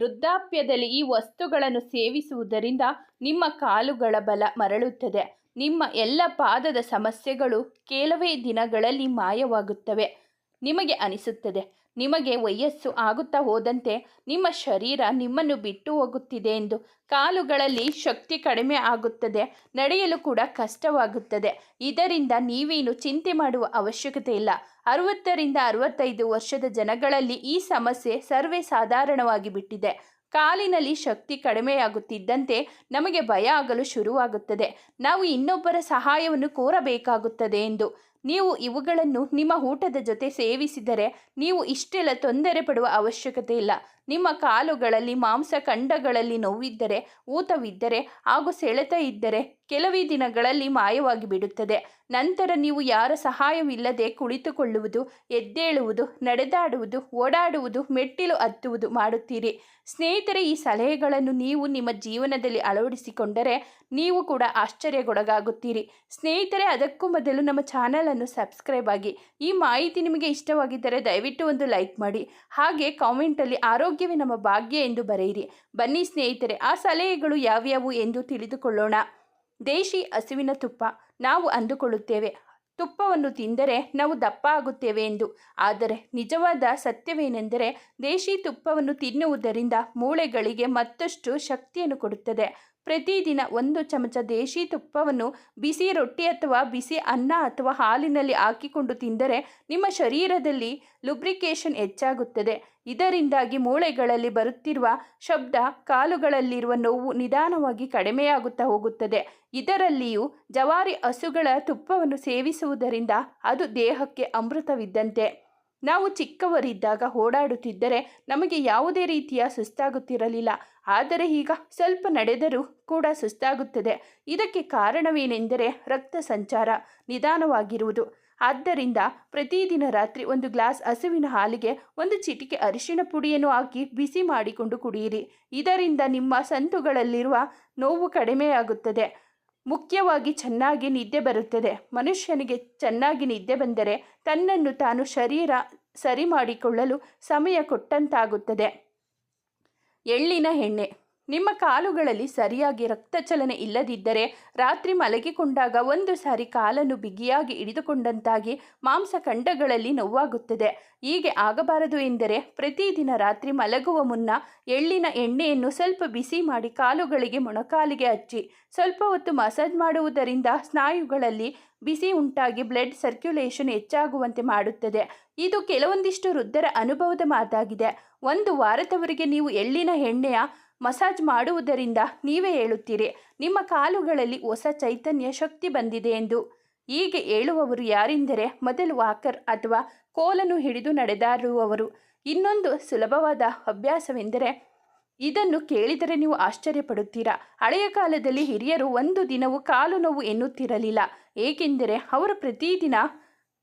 ವೃದ್ಧಾಪ್ಯದಲ್ಲಿ ಈ ವಸ್ತುಗಳನ್ನು ಸೇವಿಸುವುದರಿಂದ ನಿಮ್ಮ ಕಾಲುಗಳ ಬಲ ಮರಳುತ್ತದೆ. ನಿಮ್ಮ ಎಲ್ಲ ಪಾದದ ಸಮಸ್ಯೆಗಳು ಕೆಲವೇ ದಿನಗಳಲ್ಲಿ ಮಾಯವಾಗುತ್ತವೆ. ನಿಮಗೆ ಅನಿಸುತ್ತದೆ. ನಿಮಗೆ ವಯಸ್ಸು ಆಗುತ್ತಾ ಹೋದಂತೆ ನಿಮ್ಮ ಶರೀರ ನಿಮ್ಮನ್ನು ಬಿಟ್ಟು ಹೋಗುತ್ತಿದೆ ಎಂದು ಕಾಲುಗಳಲ್ಲಿ ಶಕ್ತಿ ಕಡಿಮೆ ಆಗುತ್ತದೆ. ನಡೆಯಲು ಕೂಡ ಕಷ್ಟವಾಗುತ್ತದೆ. ಇದರಿಂದ ನೀವೇನು ಚಿಂತೆ ಮಾಡುವ ಅವಶ್ಯಕತೆ ಇಲ್ಲ. ಅರವತ್ತರಿಂದ ಅರವತ್ತೈದು ವರ್ಷದ ಜನಗಳಲ್ಲಿ ಈ ಸಮಸ್ಯೆ ಸರ್ವೇ ಸಾಧಾರಣವಾಗಿ ಬಿಟ್ಟಿದೆ. ಕಾಲಿನಲ್ಲಿ ಶಕ್ತಿ ಕಡಿಮೆಯಾಗುತ್ತಿದ್ದಂತೆ ನಮಗೆ ಭಯ ಆಗಲು ಶುರುವಾಗುತ್ತದೆ. ನಾವು ಇನ್ನೊಬ್ಬರ ಸಹಾಯವನ್ನು ಕೋರಬೇಕಾಗುತ್ತದೆ ಎಂದು ನೀವು ಇವುಗಳನ್ನು ನಿಮ್ಮ ಊಟದ ಜೊತೆ ಸೇವಿಸಿದರೆ ನೀವು ಇಷ್ಟೆಲ್ಲ ತೊಂದರೆ ಪಡುವ ಅವಶ್ಯಕತೆ ಇಲ್ಲ. ನಿಮ್ಮ ಕಾಲುಗಳಲ್ಲಿ, ಮಾಂಸ ಖಂಡಗಳಲ್ಲಿ ನೋವಿದ್ದರೆ, ಊತವಿದ್ದರೆ ಹಾಗೂ ಸೆಳೆತ ಇದ್ದರೆ ಕೆಲವೇ ದಿನಗಳಲ್ಲಿ ಮಾಯವಾಗಿ ಬಿಡುತ್ತದೆ. ನಂತರ ನೀವು ಯಾರ ಸಹಾಯವಿಲ್ಲದೆ ಕುಳಿತುಕೊಳ್ಳುವುದು, ಎದ್ದೇಳುವುದು, ನಡೆದಾಡುವುದು, ಓಡಾಡುವುದು, ಮೆಟ್ಟಿಲು ಹತ್ತುವುದು ಮಾಡುತ್ತೀರಿ. ಸ್ನೇಹಿತರೆ, ಈ ಸಲಹೆಗಳನ್ನು ನೀವು ನಿಮ್ಮ ಜೀವನದಲ್ಲಿ ಅಳವಡಿಸಿಕೊಂಡರೆ ನೀವು ಕೂಡ ಆಶ್ಚರ್ಯಗೊಳಗಾಗುತ್ತೀರಿ. ಸ್ನೇಹಿತರೆ, ಅದಕ್ಕೂ ಮೊದಲು ನಮ್ಮ ಚಾನಲನ್ನು ಸಬ್ಸ್ಕ್ರೈಬ್ ಆಗಿ ಈ ಮಾಹಿತಿ ನಿಮಗೆ ಇಷ್ಟವಾಗಿದ್ದರೆ ದಯವಿಟ್ಟು ಒಂದು ಲೈಕ್ ಮಾಡಿ. ಹಾಗೆ ಕಾಮೆಂಟಲ್ಲಿ ಆರೋಗ್ಯವೇ ನಮ್ಮ ಭಾಗ್ಯ ಎಂದು ಬರೆಯಿರಿ. ಬನ್ನಿ ಸ್ನೇಹಿತರೆ, ಆ ಸಲಹೆಗಳು ಯಾವ್ಯಾವು ಎಂದು ತಿಳಿದುಕೊಳ್ಳೋಣ. ದೇಶಿ ಹಸುವಿನ ತುಪ್ಪ. ನಾವು ಅಂದುಕೊಳ್ಳುತ್ತೇವೆ. ತುಪ್ಪವನ್ನು ತಿಂದರೆ ನಾವು ದಪ್ಪ ಆಗುತ್ತೇವೆ ಎಂದು. ಆದರೆ ನಿಜವಾದ ಸತ್ಯವೇನೆಂದರೆ ದೇಶಿ ತುಪ್ಪವನ್ನು ತಿನ್ನುವುದರಿಂದ ಮೂಳೆಗಳಿಗೆ ಮತ್ತಷ್ಟು ಶಕ್ತಿಯನ್ನು ಕೊಡುತ್ತದೆ. ಪ್ರತಿದಿನ ಒಂದು ಚಮಚ ದೇಶಿ ತುಪ್ಪವನ್ನು ಬಿಸಿ ರೊಟ್ಟಿ ಅಥವಾ ಬಿಸಿ ಅನ್ನ ಅಥವಾ ಹಾಲಿನಲ್ಲಿ ಹಾಕಿಕೊಂಡು ತಿಂದರೆ ನಿಮ್ಮ ಶರೀರದಲ್ಲಿ ಲುಬ್ರಿಕೇಶನ್ ಹೆಚ್ಚಾಗುತ್ತದೆ. ಇದರಿಂದಾಗಿ ಮೂಳೆಗಳಲ್ಲಿ ಬರುತ್ತಿರುವ ಶಬ್ದ ಕಾಲುಗಳಲ್ಲಿರುವ ನೋವು ನಿಧಾನವಾಗಿ ಕಡಿಮೆಯಾಗುತ್ತಾ ಹೋಗುತ್ತದೆ. ಇದರಲ್ಲಿಯೂ ಜವಾರಿ ಹಸುಗಳ ತುಪ್ಪವನ್ನು ಸೇವಿಸುವುದರಿಂದ ಅದು ದೇಹಕ್ಕೆ ಅಮೃತವಿದ್ದಂತೆ. ನಾವು ಚಿಕ್ಕವರಿದ್ದಾಗ ಓಡಾಡುತ್ತಿದ್ದರೆ ನಮಗೆ ಯಾವುದೇ ರೀತಿಯ ಸುಸ್ತಾಗುತ್ತಿರಲಿಲ್ಲ. ಆದರೆ ಈಗ ಸ್ವಲ್ಪ ನಡೆದರೂ ಕೂಡ ಸುಸ್ತಾಗುತ್ತದೆ. ಇದಕ್ಕೆ ಕಾರಣವೇನೆಂದರೆ ರಕ್ತ ಸಂಚಾರ ನಿಧಾನವಾಗಿರುವುದು. ಆದ್ದರಿಂದ ಪ್ರತಿದಿನ ರಾತ್ರಿ ಒಂದು ಗ್ಲಾಸ್ ಹಸುವಿನ ಹಾಲಿಗೆ ಒಂದು ಚಿಟಿಕೆ ಅರಿಶಿಣ ಪುಡಿಯನ್ನು ಹಾಕಿ ಬಿಸಿ ಮಾಡಿಕೊಂಡು ಕುಡಿಯಿರಿ. ಇದರಿಂದ ನಿಮ್ಮ ಸಂತುಗಳಲ್ಲಿರುವ ನೋವು ಕಡಿಮೆಯಾಗುತ್ತದೆ. ಮುಖ್ಯವಾಗಿ ಚೆನ್ನಾಗಿ ನಿದ್ದೆ ಬರುತ್ತದೆ. ಮನುಷ್ಯನಿಗೆ ಚೆನ್ನಾಗಿ ನಿದ್ದೆ ಬಂದರೆ ತನ್ನನ್ನು ತಾನು ಶರೀರ ಸರಿ ಮಾಡಿಕೊಳ್ಳಲು ಸಮಯ ಕೊಟ್ಟಂತಾಗುತ್ತದೆ. ಎಳ್ಳಿನ ಎಣ್ಣೆ. ನಿಮ್ಮ ಕಾಲುಗಳಲ್ಲಿ ಸರಿಯಾಗಿ ರಕ್ತ ಚಲನೆ ಇಲ್ಲದಿದ್ದರೆ ರಾತ್ರಿ ಮಲಗಿಕೊಂಡಾಗ ಒಂದು ಸಾರಿ ಕಾಲನ್ನು ಬಿಗಿಯಾಗಿ ಹಿಡಿದುಕೊಂಡಂತಾಗಿ ಮಾಂಸಖಂಡಗಳಲ್ಲಿ ನೋವಾಗುತ್ತದೆ. ಹೀಗೆ ಆಗಬಾರದು ಎಂದರೆ ಪ್ರತಿದಿನ ರಾತ್ರಿ ಮಲಗುವ ಮುನ್ನ ಎಳ್ಳಿನ ಎಣ್ಣೆಯನ್ನು ಸ್ವಲ್ಪ ಬಿಸಿ ಮಾಡಿ ಕಾಲುಗಳಿಗೆ ಮೊಣಕಾಲಿಗೆ ಹಚ್ಚಿ, ಸ್ವಲ್ಪ ಹೊತ್ತು ಮಸಾಜ್ ಮಾಡುವುದರಿಂದ ಸ್ನಾಯುಗಳಲ್ಲಿ ಬಿಸಿ ಉಂಟಾಗಿ ಬ್ಲಡ್ ಸರ್ಕ್ಯುಲೇಷನ್ ಹೆಚ್ಚಾಗುವಂತೆ ಮಾಡುತ್ತದೆ. ಇದು ಕೆಲವೊಂದಿಷ್ಟು ವೃದ್ಧರ ಅನುಭವದ ಮಾತಾಗಿದೆ. ಒಂದು ವಾರದವರೆಗೆ ನೀವು ಎಳ್ಳಿನ ಎಣ್ಣೆಯ ಮಸಾಜ್ ಮಾಡುವುದರಿಂದ ನೀವೇ ಹೇಳುತ್ತೀರಿ. ನಿಮ್ಮ ಕಾಲುಗಳಲ್ಲಿ ಹೊಸ ಚೈತನ್ಯ ಶಕ್ತಿ ಬಂದಿದೆ ಎಂದು. ಹೀಗೆ ಹೇಳುವವರು ಯಾರೆಂದರೆ ಮೊದಲು ವಾಕರ್ ಅಥವಾ ಕೋಲನ್ನು ಹಿಡಿದು ನಡೆದಾಡುವವರು. ಇನ್ನೊಂದು ಸುಲಭವಾದ ಅಭ್ಯಾಸವೆಂದರೆ ಇದನ್ನು ಕೇಳಿದರೆ ನೀವು ಆಶ್ಚರ್ಯಪಡುತ್ತೀರಾ. ಹಳೆಯ ಕಾಲದಲ್ಲಿ ಹಿರಿಯರು ಒಂದು ದಿನವೂ ಕಾಲು ನೋವು ಎನ್ನುತ್ತಿರಲಿಲ್ಲ. ಏಕೆಂದರೆ ಅವರು ಪ್ರತಿದಿನ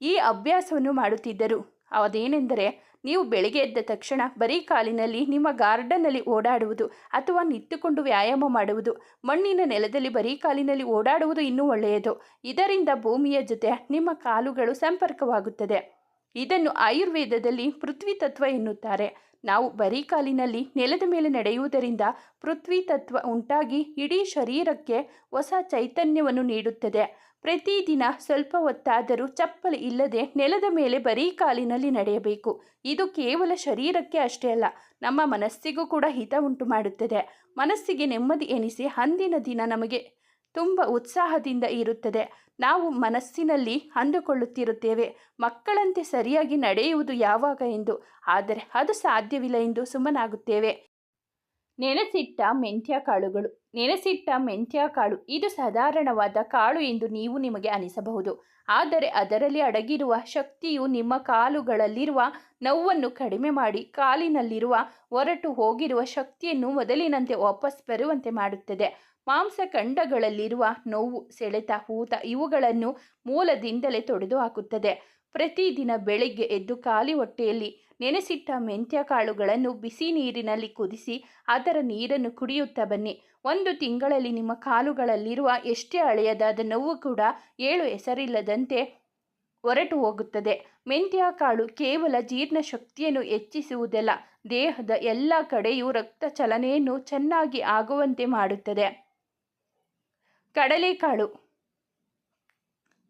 ಈ ಅಭ್ಯಾಸವನ್ನು ಮಾಡುತ್ತಿದ್ದರು. ಅದೇನೆಂದರೆ ನೀವು ಬೆಳಿಗ್ಗೆ ಎದ್ದ ತಕ್ಷಣ ಬರೀ ಕಾಲಿನಲ್ಲಿ ನಿಮ್ಮ ಗಾರ್ಡನ್ನಲ್ಲಿ ಓಡಾಡುವುದು ಅಥವಾ ನಿಂತುಕೊಂಡು ವ್ಯಾಯಾಮ ಮಾಡುವುದು, ಮಣ್ಣಿನ ನೆಲದಲ್ಲಿ ಬರೀ ಕಾಲಿನಲ್ಲಿ ಓಡಾಡುವುದು ಇನ್ನೂ ಒಳ್ಳೆಯದು. ಇದರಿಂದ ಭೂಮಿಯ ಜೊತೆ ನಿಮ್ಮ ಕಾಲುಗಳು ಸಂಪರ್ಕವಾಗುತ್ತದೆ. ಇದನ್ನು ಆಯುರ್ವೇದದಲ್ಲಿ ಪೃಥ್ವಿ ತತ್ವ ಎನ್ನುತ್ತಾರೆ. ನಾವು ಬರೀ ಕಾಲಿನಲ್ಲಿ ನೆಲದ ಮೇಲೆ ನಡೆಯುವುದರಿಂದ ಪೃಥ್ವಿ ತತ್ವ ಉಂಟಾಗಿ ಇಡೀ ಶರೀರಕ್ಕೆ ಹೊಸ ಚೈತನ್ಯವನ್ನು ನೀಡುತ್ತದೆ. ಪ್ರತಿದಿನ ಸ್ವಲ್ಪ ಹೊತ್ತಾದರೂ ಚಪ್ಪಲಿ ಇಲ್ಲದೆ ನೆಲದ ಮೇಲೆ ಬರೀ ಕಾಲಿನಲ್ಲಿ ನಡೆಯಬೇಕು. ಇದು ಕೇವಲ ಶರೀರಕ್ಕೆ ಅಷ್ಟೇ ಅಲ್ಲ, ನಮ್ಮ ಮನಸ್ಸಿಗೂ ಕೂಡ ಹಿತ ಉಂಟು ಮಾಡುತ್ತದೆ ಮನಸ್ಸಿಗೆ ನೆಮ್ಮದಿ ಎನಿಸಿ ಅಂದಿನ ದಿನ ನಮಗೆ ತುಂಬ ಉತ್ಸಾಹದಿಂದ ಇರುತ್ತದೆ. ನಾವು ಮನಸ್ಸಿನಲ್ಲಿ ಅಂದುಕೊಳ್ಳುತ್ತಿರುತ್ತೇವೆ. ಮಕ್ಕಳಂತೆ ಸರಿಯಾಗಿ ನಡೆಯುವುದು ಯಾವಾಗ ಎಂದು, ಆದರೆ ಅದು ಸಾಧ್ಯವಿಲ್ಲ ಎಂದು ಸುಮ್ಮನಾಗುತ್ತೇವೆ. ನೆನೆಸಿಟ್ಟ ಮೆಂತ್ಯ ಕಾಳುಗಳು. ನೆನೆಸಿಟ್ಟ ಮೆಂತ್ಯ ಕಾಳು. ಇದು ಸಾಧಾರಣವಾದ ಕಾಳು ಎಂದು ನೀವು ನಿಮಗೆ ಅನಿಸಬಹುದು. ಆದರೆ ಅದರಲ್ಲಿ ಅಡಗಿರುವ ಶಕ್ತಿಯು ನಿಮ್ಮ ಕಾಲುಗಳಲ್ಲಿರುವ ನೋವನ್ನು ಕಡಿಮೆ ಮಾಡಿ, ಕಾಲಿನಲ್ಲಿರುವ ಹೊರಟು ಹೋಗಿರುವ ಶಕ್ತಿಯನ್ನು ಮೊದಲಿನಂತೆ ವಾಪಸ್ ಬರುವಂತೆ ಮಾಡುತ್ತದೆ. ಮಾಂಸಖಂಡಗಳಲ್ಲಿರುವ ನೋವು, ಸೆಳೆತ, ಊತ ಇವುಗಳನ್ನು ಮೂಲದಿಂದಲೇ ತೊಡೆದು ಹಾಕುತ್ತದೆ ಪ್ರತಿದಿನ ಬೆಳಿಗ್ಗೆ ಎದ್ದು ಖಾಲಿ ಹೊಟ್ಟೆಯಲ್ಲಿ ನೆನೆಸಿಟ್ಟ ಮೆಂತ್ಯ ಕಾಳುಗಳನ್ನು ಬಿಸಿ ನೀರಿನಲ್ಲಿ ಕುದಿಸಿ ಅದರ ನೀರನ್ನು ಕುಡಿಯುತ್ತಾ ಬನ್ನಿ. ಒಂದು ತಿಂಗಳಲ್ಲಿ ನಿಮ್ಮ ಕಾಲುಗಳಲ್ಲಿರುವ ಎಷ್ಟೇ ಹಳೆಯದಾದ ನೋವು ಕೂಡ ಏಳು ಹೆಸರಿಲ್ಲದಂತೆ ಹೊರಟು ಹೋಗುತ್ತದೆ. ಮೆಂತ್ಯ ಕಾಳು ಕೇವಲ ಜೀರ್ಣಶಕ್ತಿಯನ್ನು ಹೆಚ್ಚಿಸುವುದಿಲ್ಲ, ದೇಹದ ಎಲ್ಲ ಕಡೆಯೂ ರಕ್ತ ಚಲನೆಯನ್ನು ಚೆನ್ನಾಗಿ ಆಗುವಂತೆ ಮಾಡುತ್ತದೆ. ಕಡಲೆಕಾಳು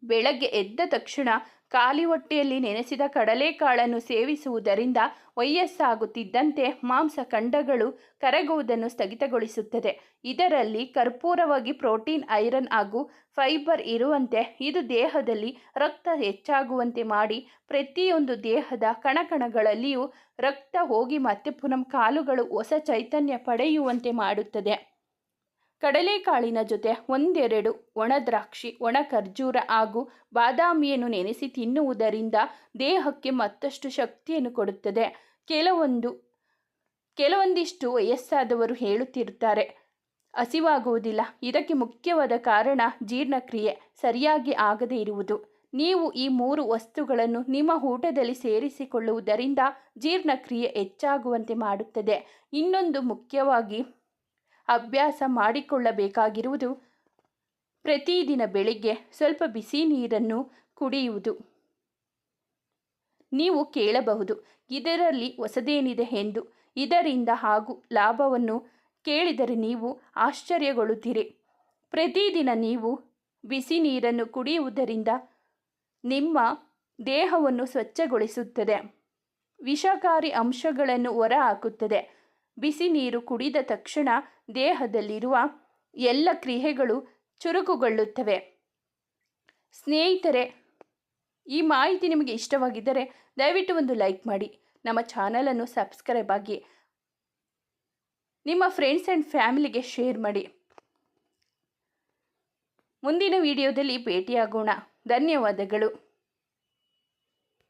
ಬೆಳಗ್ಗೆ ಎದ್ದ ತಕ್ಷಣ ಖಾಲಿ ಹೊಟ್ಟೆಯಲ್ಲಿ ನೆನೆಸಿದ ಕಡಲೆಕಾಳನ್ನು ಸೇವಿಸುವುದರಿಂದ ವಯಸ್ಸಾಗುತ್ತಿದ್ದಂತೆ ಮಾಂಸ ಖಂಡಗಳು ಕರಗುವುದನ್ನು ಸ್ಥಗಿತಗೊಳಿಸುತ್ತದೆ. ಇದರಲ್ಲಿ ಕರ್ಪೂರವಾಗಿ ಪ್ರೋಟೀನ್, ಐರನ್ ಹಾಗೂ ಫೈಬರ್ ಇರುವಂತೆ ಇದು ದೇಹದಲ್ಲಿ ರಕ್ತ ಹೆಚ್ಚಾಗುವಂತೆ ಮಾಡಿ ಪ್ರತಿಯೊಂದು ದೇಹದ ಕಣಕಣಗಳಲ್ಲಿಯೂ ರಕ್ತ ಹೋಗಿ ಮತ್ತೆ ಪುನಃ ಕಾಲುಗಳು ಹೊಸ ಚೈತನ್ಯ ಪಡೆಯುವಂತೆ ಮಾಡುತ್ತದೆ. ಕಡಲೆಕಾಳಿನ ಜೊತೆ ಒಂದೆರಡು ಒಣದ್ರಾಕ್ಷಿ ಒಣ ಖರ್ಜೂರ ಹಾಗೂ ಬಾದಾಮಿಯನ್ನು ನೆನೆಸಿ ತಿನ್ನುವುದರಿಂದ ದೇಹಕ್ಕೆ ಮತ್ತಷ್ಟು ಶಕ್ತಿಯನ್ನು ಕೊಡುತ್ತದೆ. ಕೆಲವೊಂದು, ಕೆಲವೊಂದಿಷ್ಟು ವಯಸ್ಸಾದವರು ಹೇಳುತ್ತಿರುತ್ತಾರೆ, ಹಸಿವಾಗುವುದಿಲ್ಲ. ಇದಕ್ಕೆ ಮುಖ್ಯವಾದ ಕಾರಣ ಜೀರ್ಣಕ್ರಿಯೆ. ಸರಿಯಾಗಿ ಆಗದೇ ಇರುವುದು. ನೀವು ಈ ಮೂರು ವಸ್ತುಗಳನ್ನು ನಿಮ್ಮ ಊಟದಲ್ಲಿ ಸೇರಿಸಿಕೊಳ್ಳುವುದರಿಂದ ಜೀರ್ಣಕ್ರಿಯೆ ಹೆಚ್ಚಾಗುವಂತೆ ಮಾಡುತ್ತದೆ. ಇನ್ನೊಂದು ಮುಖ್ಯವಾಗಿ ಅಭ್ಯಾಸ ಮಾಡಿಕೊಳ್ಳಬೇಕಾಗಿರುವುದು. ಪ್ರತಿದಿನ ಬೆಳಿಗ್ಗೆ ಸ್ವಲ್ಪ ಬಿಸಿ ನೀರನ್ನು ಕುಡಿಯುವುದು. ನೀವು ಕೇಳಬಹುದು, ಇದರಲ್ಲಿ ಹೊಸದೇನಿದೆ ಎಂದು. ಇದರಿಂದ ಹಾಗೂ ಲಾಭವನ್ನು ಕೇಳಿದರೆ ನೀವು ಆಶ್ಚರ್ಯಗೊಳ್ಳುತ್ತೀರಿ. ಪ್ರತಿದಿನ ನೀವು ಬಿಸಿ ನೀರನ್ನು ಕುಡಿಯುವುದರಿಂದ ನಿಮ್ಮ ದೇಹವನ್ನು ಸ್ವಚ್ಛಗೊಳಿಸುತ್ತದೆ. ವಿಷಕಾರಿ ಅಂಶಗಳನ್ನು ಹೊರಹಾಕುತ್ತದೆ. ಬಿಸಿ ನೀರು ಕುಡಿದ ತಕ್ಷಣ ದೇಹದಲ್ಲಿರುವ ಎಲ್ಲ ಕ್ರಿಯೆಗಳು ಚುರುಕುಗೊಳ್ಳುತ್ತವೆ. ಸ್ನೇಹಿತರೆ, ಈ ಮಾಹಿತಿ ನಿಮಗೆ ಇಷ್ಟವಾಗಿದ್ದರೆ ದಯವಿಟ್ಟು ಒಂದು ಲೈಕ್ ಮಾಡಿ. ನಮ್ಮ ಚಾನಲನ್ನು ಸಬ್ಸ್ಕ್ರೈಬ್ ಆಗಿ ನಿಮ್ಮ ಫ್ರೆಂಡ್ಸ್ ಆ್ಯಂಡ್ ಫ್ಯಾಮಿಲಿಗೆ ಶೇರ್ ಮಾಡಿ. ಮುಂದಿನ ವಿಡಿಯೋದಲ್ಲಿ ಭೇಟಿಯಾಗೋಣ. ಧನ್ಯವಾದಗಳು.